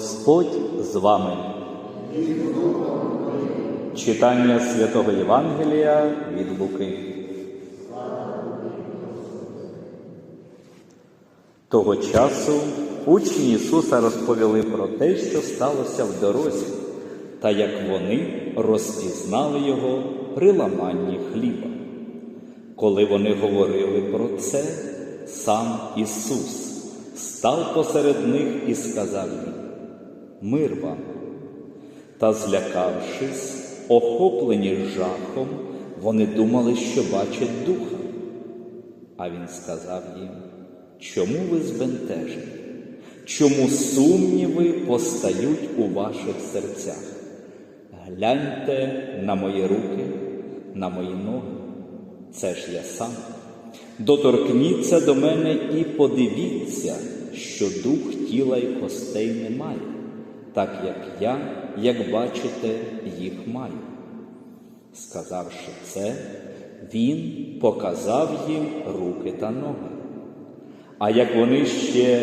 Господь з вами. Читання святого Євангелія від Луки. Того часу учні Ісуса розповіли про те, що сталося в дорозі, та як вони розпізнали Його при ламанні хліба. Коли вони говорили про це, сам Ісус став посеред них і сказав їм Мир вам. Та злякавшись, охоплені жахом, вони думали, що бачать духа. А він сказав їм, чому ви збентежені? Чому сумніви постають у ваших серцях? Гляньте на мої руки, на мої ноги. Це ж я сам. Доторкніться до мене і подивіться, що дух тіла й костей немає, так як я, як бачите, їх маю. Сказавши це, він показав їм руки та ноги. А як вони ще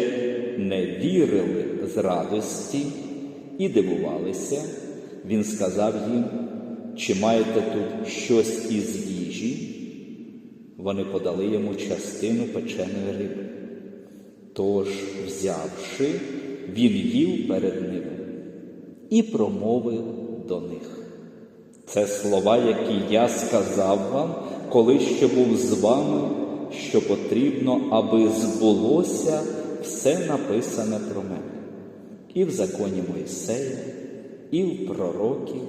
не вірили з радості і дивувалися, він сказав їм, чи маєте тут щось із їжі? Вони подали йому частину печеної риби. Тож, взявши, він їв перед ними і промовив до них. Це слова, які я сказав вам, коли ще був з вами, що потрібно, аби збулося все написане про мене, і в законі Мойсея, і в пророків,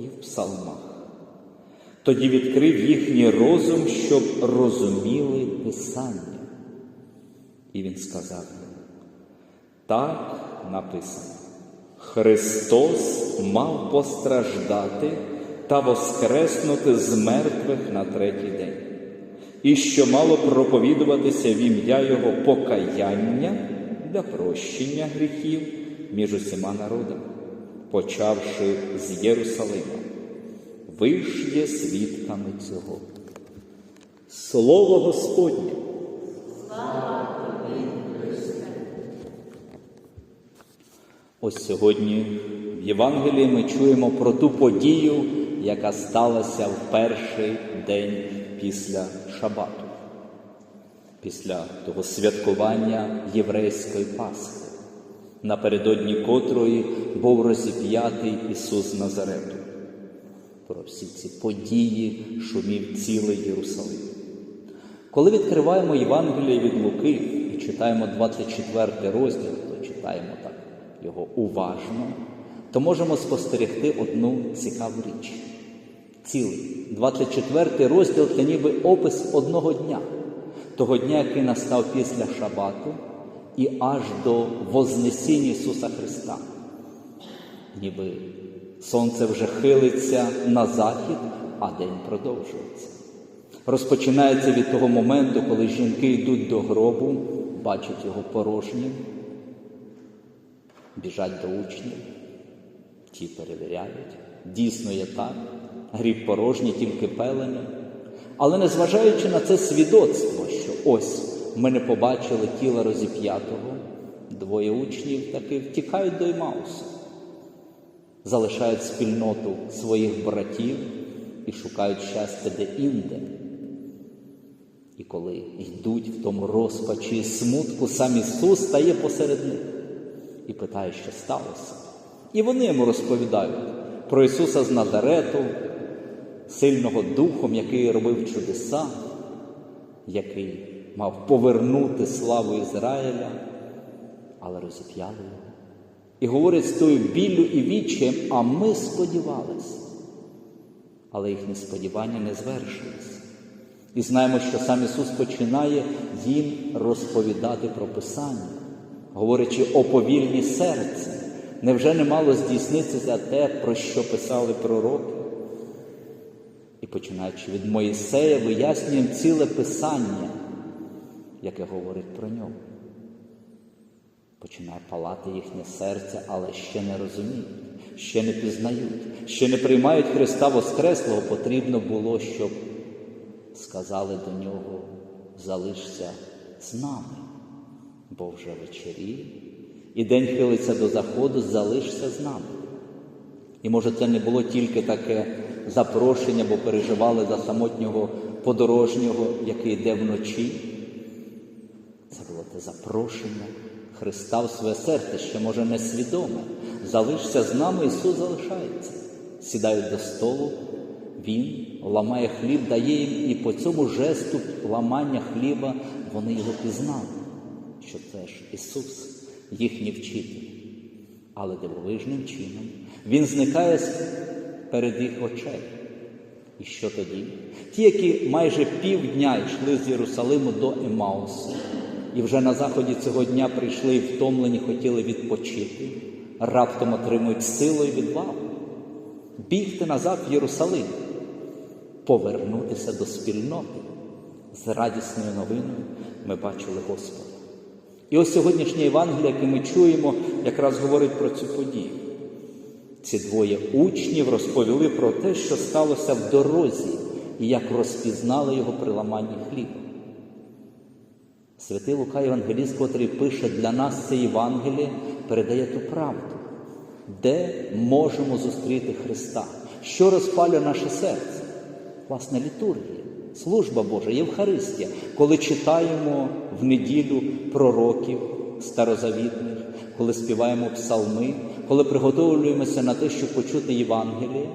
і в псалмах. Тоді відкрив їхній розум, щоб розуміли Писання. І він сказав так написано, Христос мав постраждати та воскреснути з мертвих на третій день, і що мало проповідуватися в ім'я Його покаяння для прощення гріхів між усіма народами, почавши з Єрусалима. Ви ж є свідками цього. Слово Господнє. Ось сьогодні в Євангелії ми чуємо про ту подію, яка сталася в перший день після Шабату, після того святкування єврейської Пасхи, напередодні котрої був розіп'ятий Ісус Назарету. Про всі ці події шумів цілий Єрусалим. Коли відкриваємо Євангеліє від Луки і читаємо 24 розділ, то читаємо так його уважно, то можемо спостерегти одну цікаву річ. Цілий 24 розділ це ніби опис одного дня, того дня, який настав після Шабату, і аж до Вознесіння Ісуса Христа. Ніби сонце вже хилиться на захід, а день продовжується. Розпочинається від того моменту, коли жінки йдуть до гробу, бачать його порожнім, біжать до учнів, ті перевіряють. Дійсно є так, гріб порожній, тільки пелені. Але незважаючи на це свідоцтво, що ось ми не побачили тіла розіп'ятого, двоє учнів таки втікають до Імаусу, залишають спільноту своїх братів і шукають щастя де-інде. І коли йдуть в тому розпачі і смутку, сам Ісус стає посеред них і питає, що сталося. І вони йому розповідають про Ісуса з Назарету, сильного духом, який робив чудеса, який мав повернути славу Ізраїля, але розіп'яли його. І говорять з тою біллю і відчаєм, а ми сподівалися. Але їхні сподівання не звершились. І знаємо, що сам Ісус починає їм розповідати про Писання, говорячи о повільні серце. Невже не мало здійснитися те, про що писали пророки? І починаючи від Моїсея, вияснюємо ціле Писання, яке говорить про нього. Починає палати їхнє серце, але ще не розуміють, ще не пізнають, ще не приймають Христа Воскреслого, потрібно було, щоб сказали до нього, залишся з нами, бо вже вечері, і день хилиться до заходу, залишся з нами. І може це не було тільки таке запрошення, бо переживали за самотнього подорожнього, який йде вночі. Це було те запрошення Христа в своє серце, ще може несвідоме. Залишся з нами, Ісус залишається. Сідають до столу, Він ламає хліб, дає їм, і по цьому жесту ламання хліба вони його пізнали, що це ж Ісус, їхній вчитель. Але дивовижним чином Він зникає перед їх очей. І що тоді? Ті, які майже півдня йшли з Єрусалиму до Емаусу, і вже на заході цього дня прийшли і втомлені, хотіли відпочити, раптом отримують силу і відвагу, бігти назад в Єрусалим, повернутися до спільноти. З радісною новиною ми бачили Господа. І ось сьогоднішнє Євангеліє, яке ми чуємо, якраз говорить про цю подію. Ці двоє учнів розповіли про те, що сталося в дорозі, і як розпізнали його при ламанні хліба. Святий Лука Євангеліст, котрий пише для нас це Євангеліє, передає ту правду, де можемо зустріти Христа, що розпалює наше серце, власне, літургія, служба Божа, Євхаристія, коли читаємо в неділю пророків старозавітних, коли співаємо псалми, коли приготовлюємося на те, щоб почути Євангеліє,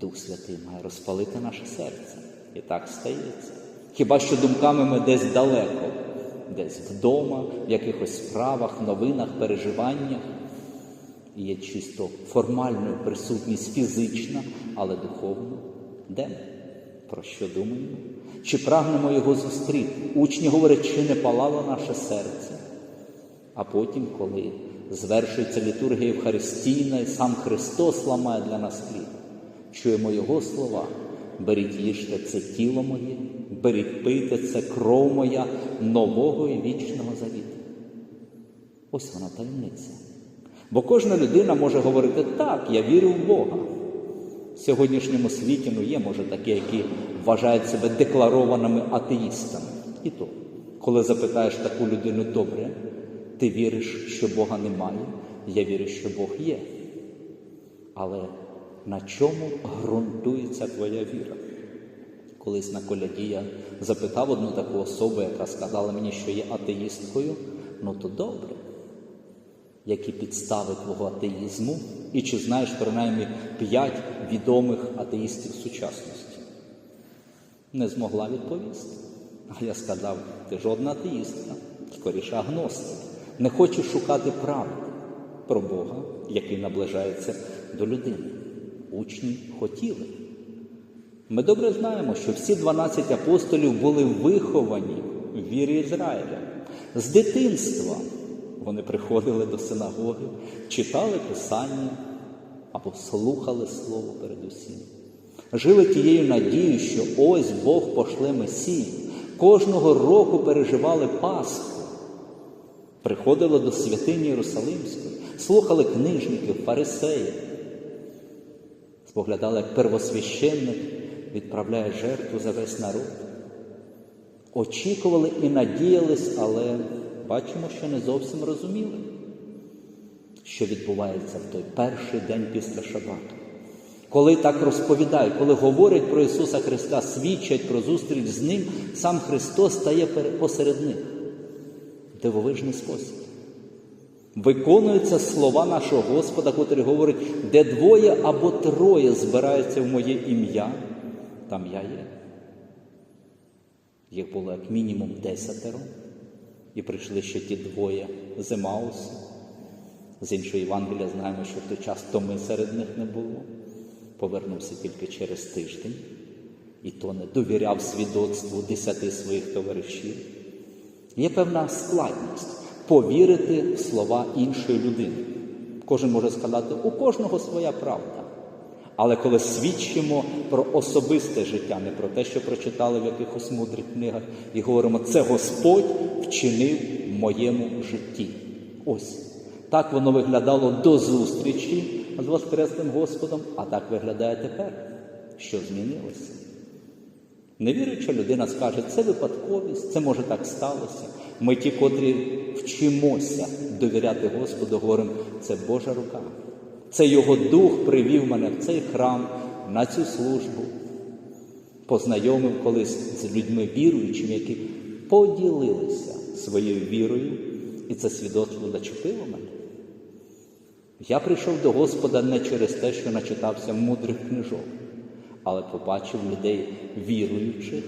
Дух Святий має розпалити наше серце. І так стається. Хіба що думками ми десь далеко, десь вдома, в якихось справах, новинах, переживаннях. І є чисто формальною присутність фізична, але духовна. Де ми? Про що думаємо? Чи прагнемо його зустріти? Учні говорять, чи не палало наше серце? А потім, коли звершується літургія Євхаристійна, і сам Христос ламає для нас хліб, чуємо Його слова. Беріть їжте це тіло моє, беріть пийте це кров моя нового і вічного завіту. Ось вона таємниця. Бо кожна людина може говорити так, я вірю в Бога. В сьогоднішньому світі ну, є, може, такі, які вважають себе декларованими атеїстами. І то, коли запитаєш таку людину, добре, ти віриш, що Бога немає, я вірю, що Бог є. Але на чому ґрунтується твоя віра? Колись на коляді я запитав одну таку особу, яка сказала мені, що є атеїсткою, ну то добре. Які підстави твого атеїзму, і чи знаєш принаймні п'ять відомих атеїстів сучасності? Не змогла відповісти. А я сказав, ти жодна атеїстка, скоріше агностик. Не хочу шукати правди про Бога, який наближається до людини. Учні хотіли. Ми добре знаємо, що всі 12 апостолів були виховані в вірі Ізраїля. З дитинства вони приходили до синагоги, читали Писання або слухали Слово передусім. Жили тією надією, що ось Бог пошле Месію. Кожного року переживали Пасху, приходили до святині Єрусалимської, слухали книжників, фарисеїв, споглядали, як первосвященник відправляє жертву за весь народ. Очікували і надіялись, але бачимо, що не зовсім розуміли, що відбувається в той перший день після Шабату. Коли так розповідають, коли говорять про Ісуса Христа, свідчать про зустріч з Ним, сам Христос стає посеред них. Дивовижний спосіб. Виконуються слова нашого Господа, котрий говорить, де двоє або троє збираються в моє ім'я, там я є. Їх було як мінімум десятеро, і прийшли ще ті двоє з Емаусу. З іншого Євангелія знаємо, що в той час Томи серед них не було. Повернувся тільки через тиждень, і то не довіряв свідоцтву десяти своїх товаришів. Є певна складність повірити в слова іншої людини. Кожен може сказати, у кожного своя правда. Але коли свідчимо про особисте життя, не про те, що прочитали в якихось мудрих книгах, і говоримо, це Господь вчинив в моєму житті. Ось так воно виглядало до зустрічі з Воскресним Господом, а так виглядає тепер. Що змінилося? Невіруюча людина скаже, це випадковість, це може так сталося. Ми ті, котрі вчимося довіряти Господу, говоримо, це Божа рука. Це Його дух привів мене в цей храм, на цю службу. Познайомив колись з людьми віруючими, які поділилися своєю вірою, і це свідоцтво зачепило мене. Я прийшов до Господа не через те, що начитався мудрих книжок, але побачив людей віруючих,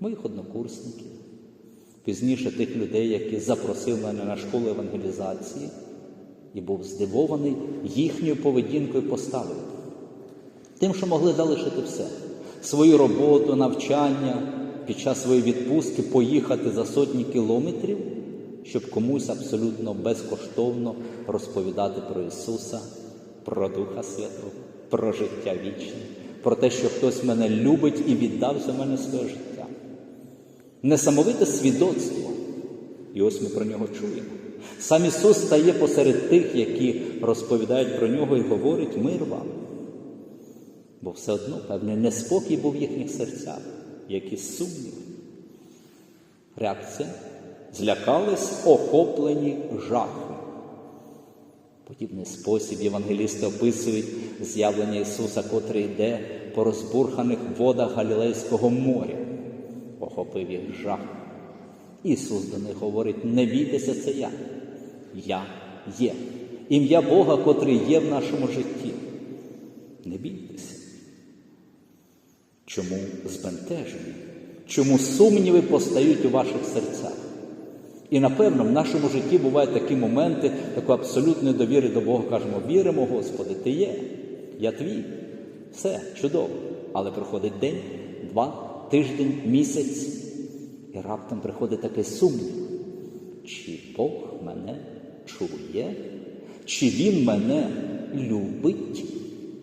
моїх однокурсників, пізніше тих людей, які запросили мене на школу евангелізації, і був здивований їхньою поведінкою поставою. Тим, що могли залишити все, свою роботу, навчання, під час своєї відпустки поїхати за сотні кілометрів, щоб комусь абсолютно безкоштовно розповідати про Ісуса, про Духа Святого, про життя вічне, про те, що хтось мене любить і віддав за мене своє життя. Несамовите свідоцтво. І ось ми про нього чуємо. Сам Ісус стає посеред тих, які розповідають про нього і говорить мир вам. Бо все одно, певний неспокій був в їхніх серцях, якісь сумніви. Реакція злякались, охоплені жахом. Подібний спосіб євангелісти описують з'явлення Ісуса, котрий йде по розбурханих водах Галілейського моря, охопив їх жах. Ісус до них говорить: не бійтеся, це я. Я є. Ім'я Бога, котрий є в нашому житті. Не бійтеся. Чому збентежені? Чому сумніви постають у ваших серцях? І напевно в нашому житті бувають такі моменти такої абсолютної довіри до Бога. Кажемо, віримо, Господи, Ти є, я твій. Все чудово. Але приходить день, два, тиждень, місяць, і раптом приходить такий сумнів. Чи Бог мене чує? Чи Він мене любить?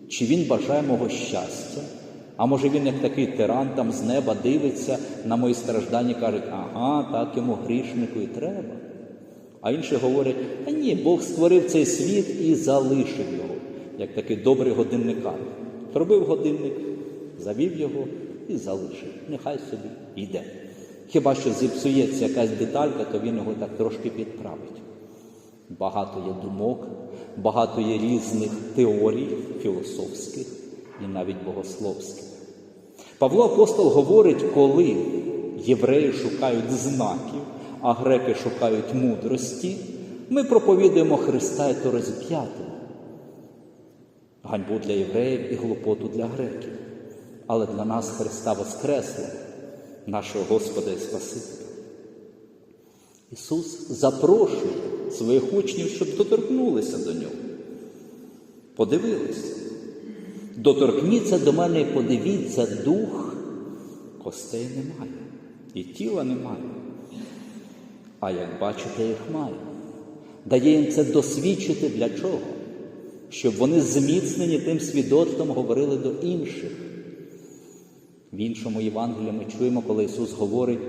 Чи Він бажає мого щастя? А може він, як такий тиран, там з неба дивиться на мої страждання і каже, ага, так йому грішнику і треба. А інші говорять, а ні, Бог створив цей світ і залишив його, як такий добрий годинникар. Зробив годинник, завів його і залишив. Нехай собі йде. Хіба що зіпсується якась деталька, то він його так трошки підправить. Багато є думок, багато є різних теорій філософських і навіть богословських. Павло Апостол говорить, коли євреї шукають знаків, а греки шукають мудрості, ми проповідуємо Христа і то розп'ятого. Ганьбу для євреїв і глупоту для греків. Але для нас Христа Воскресло, нашого Господа і Спасителя. Ісус запрошує своїх учнів, щоб доторкнулися до нього. Подивилися. Доторкніться до мене подивіться, дух костей немає, і тіла немає. А як бачите, їх маю. Дає їм це досвідчити для чого? Щоб вони зміцнені тим свідоцтвом говорили до інших. В іншому Євангелії ми чуємо, коли Ісус говорить,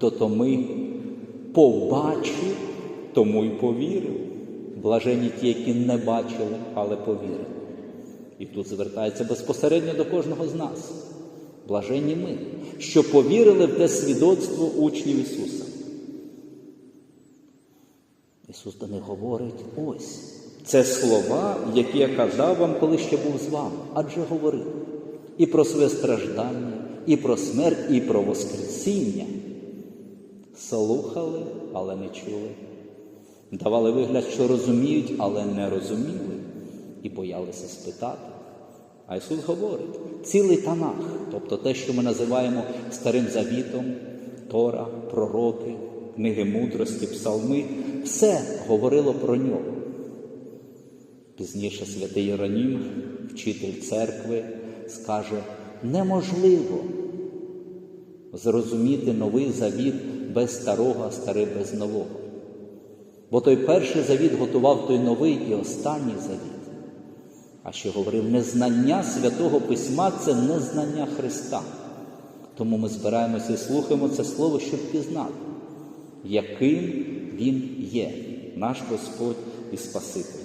до Томи побачив, тому й повірив. Блажені ті, які не бачили, але повірили. І тут звертається безпосередньо до кожного з нас. Блаженні ми, що повірили в те свідоцтво учнів Ісуса. Ісус до них говорить ось. Це слова, які я казав вам, коли ще був з вами, адже говорив і про своє страждання, і про смерть, і про Воскресіння. Слухали, але не чули. Давали вигляд, що розуміють, але не розуміли, і боялися спитати. А Ісус говорить, цілий Танах, тобто те, що ми називаємо Старим Завітом, Тора, пророки, книги мудрості, псалми, все говорило про нього. Пізніше святий Іронім, вчитель церкви, скаже, неможливо зрозуміти новий завіт без старого, а старий без нового. Бо той перший завіт готував той новий і останній завіт. А ще говорив, незнання святого письма це незнання Христа. Тому ми збираємося і слухаємо це слово, щоб пізнати, яким Він є, наш Господь і Спаситель.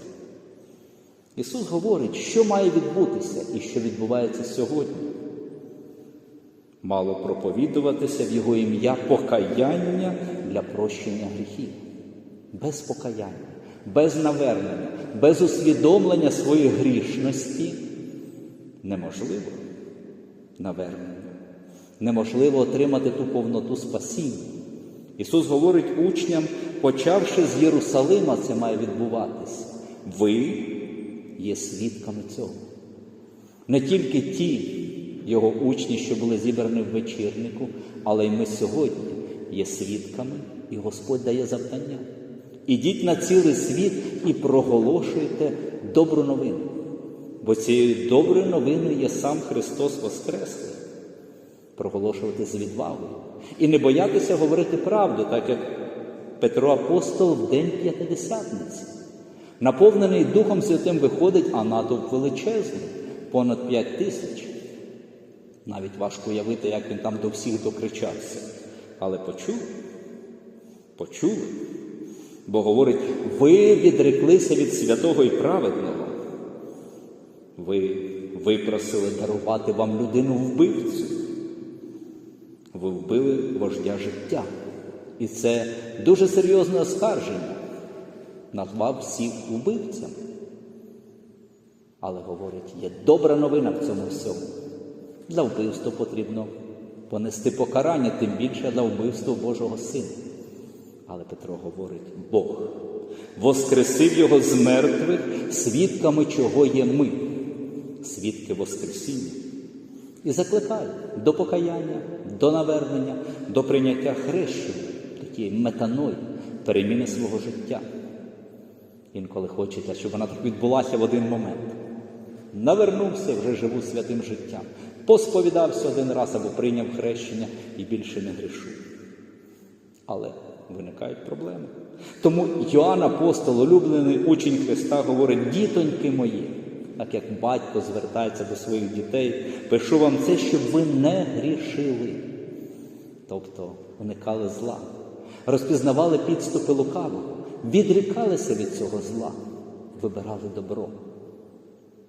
Ісус говорить, що має відбутися і що відбувається сьогодні. Мало проповідуватися в Його ім'я покаяння для прощення гріхів. без покаяння, без навернення, без усвідомлення своєї грішності неможливо навернення. Неможливо отримати ту повноту спасіння. Ісус говорить учням, почавши з Єрусалима, це має відбуватись. Ви є свідками цього. Не тільки ті його учні, що були зібрані в вечірнику, але й ми сьогодні є свідками, і Господь дає завдання. Ідіть на цілий світ і проголошуйте добру новину. Бо цією доброю новиною є сам Христос Воскреслий. Проголошувати з відвагою. І не боятися говорити правду, так як Петро Апостол в день П'ятидесятниці. Наповнений Духом Святим виходить, а натовп величезний, понад п'ять тисяч. Навіть важко уявити, як він там до всіх докричався. Але почули, почули. Бо говорить, ви відреклися від святого і праведного. Ви випросили дарувати вам людину вбивцю. Ви вбили вождя життя. І це дуже серйозне оскарження. Назвав всіх вбивцями. Але говорить, є добра новина в цьому всьому. За вбивство потрібно понести покарання, тим більше за вбивство Божого Сина. Але Петро говорить, Бог воскресив його з мертвих, свідками чого є ми, свідки Воскресіння. І закликає до покаяння, до навернення, до прийняття хрещення, такі метаної, переміни свого життя. Інколи хочеться, щоб вона так відбулася в один момент. Навернувся, вже живу святим життям, посповідався один раз або прийняв хрещення і більше не грішу. Але виникають проблеми. Тому Йоанн Апостол, улюблений учень Христа, говорить, дітоньки мої, так як батько звертається до своїх дітей, пишу вам це, щоб ви не грішили. Тобто уникали зла, розпізнавали підступи лукавого, відрікалися від цього зла, вибирали добро.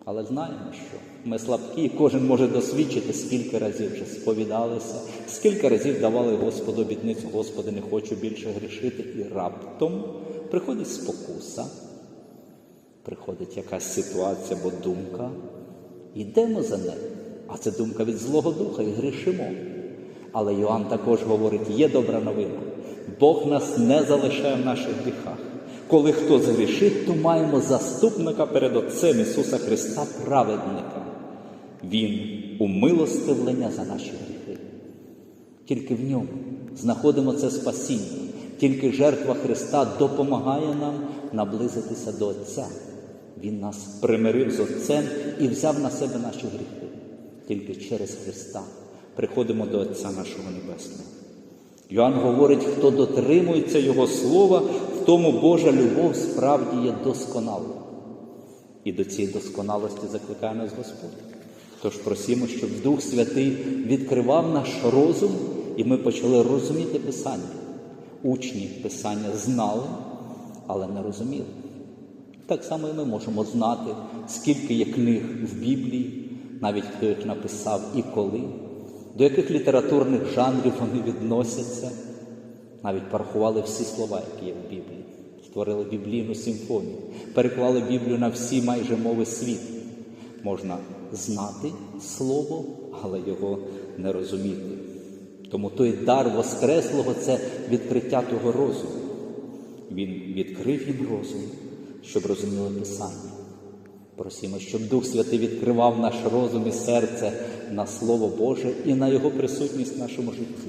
Але знаємо, що ми слабкі, кожен може досвідчити, скільки разів вже сповідалися, скільки разів давали Господу обітницю, Господи, не хочу більше грішити, і раптом приходить спокуса, приходить якась ситуація або думка, йдемо за нею. А це думка від Злого Духа і грішимо. Але Йоанн також говорить: є добра новина. Бог нас не залишає в наших гріхах. Коли хто згрішить, то маємо заступника перед Отцем Ісуса Христа, праведника. Він умилостивлення за наші гріхи. Тільки в ньому знаходимо це спасіння, тільки жертва Христа допомагає нам наблизитися до Отця. Він нас примирив з Отцем і взяв на себе наші гріхи. Тільки через Христа приходимо до Отця нашого Небесного. Йоанн говорить, хто дотримується Його слова, тому Божа любов справді є досконалою. І до цієї досконалості закликає нас Господь. Тож просимо, щоб Дух Святий відкривав наш розум, і ми почали розуміти Писання. Учні Писання знали, але не розуміли. Так само і ми можемо знати, скільки є книг в Біблії, навіть хто їх написав і коли, до яких літературних жанрів вони відносяться, навіть порахували всі слова, які є в Біблії, створили біблійну симфонію, переклали Біблію на всі майже мови світу. Можна знати Слово, але його не розуміти. Тому той дар Воскреслого це відкриття того розуму. Він відкрив їм розум, щоб розуміли Писання. Просимо, щоб Дух Святий відкривав наш розум і серце на Слово Боже і на Його присутність в нашому житті.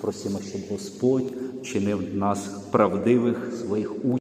Просимо, щоб Господь чинив нас правдивих своїх учнів.